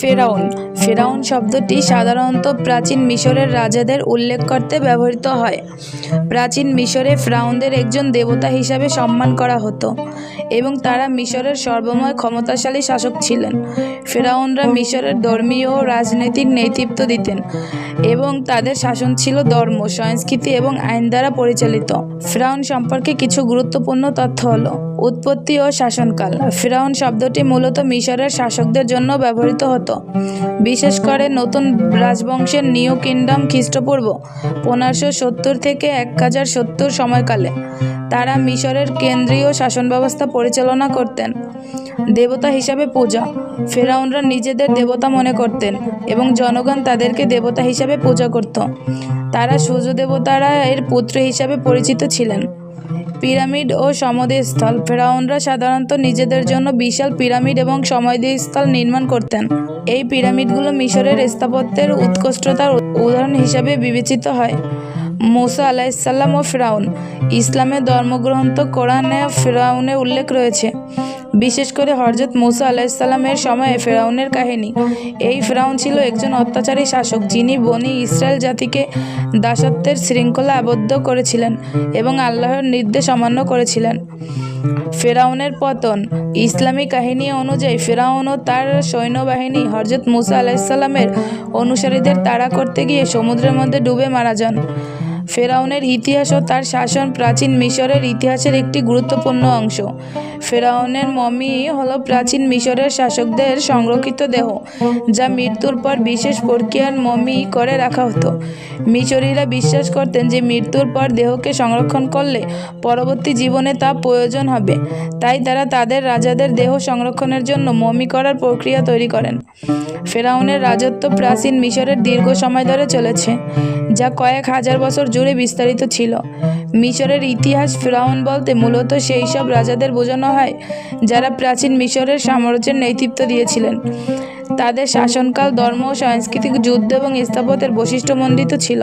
ফেরাউন। ফেরাউন শব্দটি সাধারণত প্রাচীন মিশরের রাজাদের উল্লেখ করতে ব্যবহৃত হয়। প্রাচীন মিশরে ফ্রাউনদের একজন দেবতা হিসাবে সম্মান করা হতো এবং তারা মিশরের সর্বময় ক্ষমতাশালী শাসক ছিলেন। ফেরাউনরা মিশরের ধর্মীয় ও রাজনৈতিক নেতৃত্ব দিতেন এবং তাদের শাসন ছিল ধর্ম, সংস্কৃতি এবং আইন দ্বারা পরিচালিত। ফেরাউন সম্পর্কে কিছু গুরুত্বপূর্ণ তথ্য হলো, উৎপত্তি ও শাসনকাল। ফেরাউন শব্দটি মূলত মিশরের শাসকদের জন্য ব্যবহৃত হতো। বিশেষ করে নতুন রাজবংশের নিউ কিংডম খ্রিস্টপূর্ব পনেরোশো সত্তর থেকে এক হাজার সত্তর সময়কালে। তারা মিশরের কেন্দ্রীয় শাসন ব্যবস্থা পরিচালনা করতেন, দেবতা হিসাবে পূজা। ফেরাউনরা নিজেদের দেবতা মনে করতেন এবং জনগণ তাদেরকে দেবতা হিসাবে পূজা করত। তারা সূর্য দেবতারা এর পুত্র হিসাবে পরিচিত ছিলেন। পিরামিড ও সমাধিস্থল ফেরাউনরা সাধারণত নিজেদের জন্য বিশাল পিরামিড এবং সমাধিস্থল নির্মাণ করতেন। এই পিরামিডগুলো মিশরের স্থাপত্যের উৎকৃষ্টতার উদাহরণ হিসাবে বিবেচিত হয়। মুসা আলাইসাল্লাম ও ফেরাউন। ইসলামের ধর্মগ্রন্থ, কোরআনে ফেরাউনে উল্লেখ রয়েছে। বিশেষ করে হরজত মুসা আলাইসাল্লামের সময়ে ফেরাউনের কাহিনী। এই ফেরাউন ছিল একজন অত্যাচারী শাসক যিনি বনি ইসরায়েল জাতিকে দাসত্বের শৃঙ্খলা আবদ্ধ করেছিলেন এবং আল্লাহর নির্দেশ অমান্য করেছিলেন। ফেরাউনের পতন। ইসলামী কাহিনী অনুযায়ী ফেরাউন ও তার সৈন্যবাহিনী হরজত মুসা আলাইসাল্লামের অনুসারীদের তাড়া করতে গিয়ে সমুদ্রের মধ্যে ডুবে মারা যান। ফেরাউনের ইতিহাস ও তার শাসন প্রাচীন মিশরের ইতিহাসের একটি গুরুত্বপূর্ণ অংশ। ফেরাউনের মমি হলো প্রাচীন মিশরের শাসকদের সংরক্ষিত দেহ, যা মৃত্যুর পর বিশেষ প্রক্রিয়ার মমি করে রাখা হতো। মিশরীরা বিশ্বাস করতেন যে মৃত্যুর পর দেহকে সংরক্ষণ করলে পরবর্তী জীবনে তা প্রয়োজন হবে। তাই তারা তাদের রাজাদের দেহ সংরক্ষণের জন্য মমি করার প্রক্রিয়া তৈরি করেন। ফেরাউনের রাজত্ব প্রাচীন মিশরের দীর্ঘ সময় ধরে চলেছে, যা কয়েক হাজার বছর জুড়ে বিস্তারিত ছিল। মিশরের ইতিহাস ফ্রাউন বলতে মূলত সেই সব রাজাদের বোঝানো হয়, যারা প্রাচীন মিশরের সাম্রাজ্যের নেতৃত্ব দিয়েছিলেন। তাদের শাসনকাল, ধর্ম ও সাংস্কৃতিক যুদ্ধ এবং স্থাপত্যের বৈশিষ্ট্যমণ্ডিত ছিল।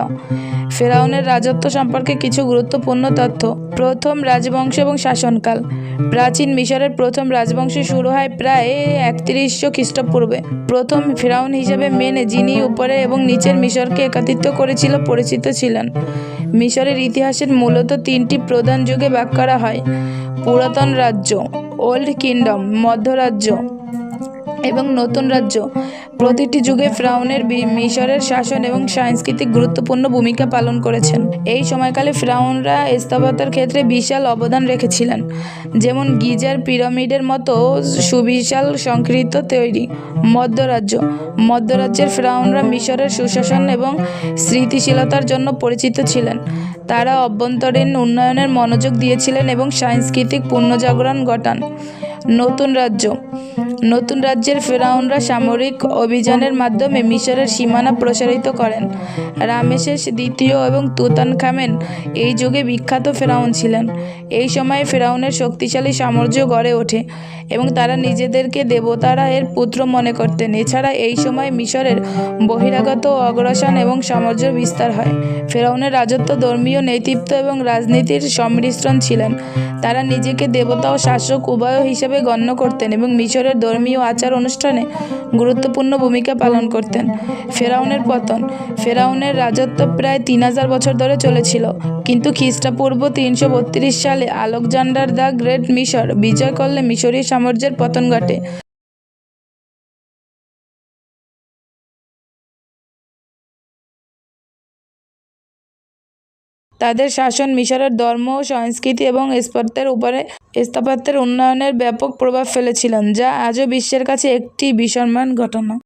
ফেরাউনের রাজত্ব সম্পর্কে কিছু গুরুত্বপূর্ণ তথ্য। প্রথম রাজবংশ এবং শাসনকাল। প্রাচীন মিশরের প্রথম রাজবংশ শুরু হয় প্রায় একত্রিশশো খ্রিস্টপূর্বে। প্রথম ফেরাউন হিসেবে মেনে, যিনি উপরে এবং নিচের মিশরকে একাত্রিত করেছিল, পরিচিত ছিলেন। মিশরের ইতিহাসের মূলত তিনটি প্রধান যুগে ভাগ করা হয়। পুরাতন রাজ্য, ওল্ড কিংডম, মধ্যরাজ্য। এবং নতুন রাজ্য। প্রতিটি যুগে ফ্রাউনের মিশরের শাসন এবং সাংস্কৃতিক গুরুত্বপূর্ণ ভূমিকা পালন করেছেন। এই সময়কালে ফ্রাউনরা স্থাপত্যের ক্ষেত্রে বিশাল অবদান রেখেছিলেন। যেমন গিজার পিরামিডের মতো সুবিশাল সংকৃত তৈরি মধ্যরাজ্য। মধ্যরাজ্যের ফ্রাউনরা মিশরের সুশাসন এবং স্মৃতিশীলতার জন্য পরিচিত ছিলেন। তারা অভ্যন্তরীণ উন্নয়নের মনোযোগ দিয়েছিলেন এবং সাংস্কৃতিক পুনর্জাগরণ ঘটান। নতুন রাজ্য নতুন রাজ্যের ফেরাউনরা সামরিক অভিযানের মাধ্যমে মিশরের সীমানা প্রসারিত করেন। রামেশেষ দ্বিতীয় এবং তুতান খামেন এই যুগে বিখ্যাত ফেরাউন ছিলেন। এই সময়ে ফেরাউনের শক্তিশালী সাম্রাজ্য গড়ে ওঠে এবং তারা নিজেদেরকে দেবতারা এর পুত্র মনে করতেন। এছাড়া এই সময় মিশরের বহিরাগত অগ্রসন এবং সাম্রাজ্য বিস্তার হয়। ফেরাউনের রাজত্ব ধর্মীয় নেতৃত্ব এবং রাজনীতির সম্মিশ্রণ ছিলেন। তারা নিজেকে দেবতা ও শাসক উভয় হিসেবে গণ্য করতেন এবং মিশরের ধর্মীয় আচার অনুষ্ঠানে গুরুত্বপূর্ণ ভূমিকা পালন করতেন। ফেরাউনের পতন। ফেরাউনের রাজত্ব প্রায় তিন হাজার বছর ধরে চলেছিল। কিন্তু খ্রিস্টাপূর্ব তিনশো বত্রিশ সালে আলেকজান্ডার দ্য গ্রেট মিশর বিজয় করলে মিশরীয় সাম্রাজ্যের পতন ঘটে। তাদের শাসন, মিশরের ধর্ম, সংস্কৃতি এবং স্থাপত্যের উপরে স্থাপত্যের উন্নয়নের ব্যাপক প্রভাব ফেলেছিলেন, যা আজও বিশ্বের কাছে একটি বিস্ময়মান ঘটনা।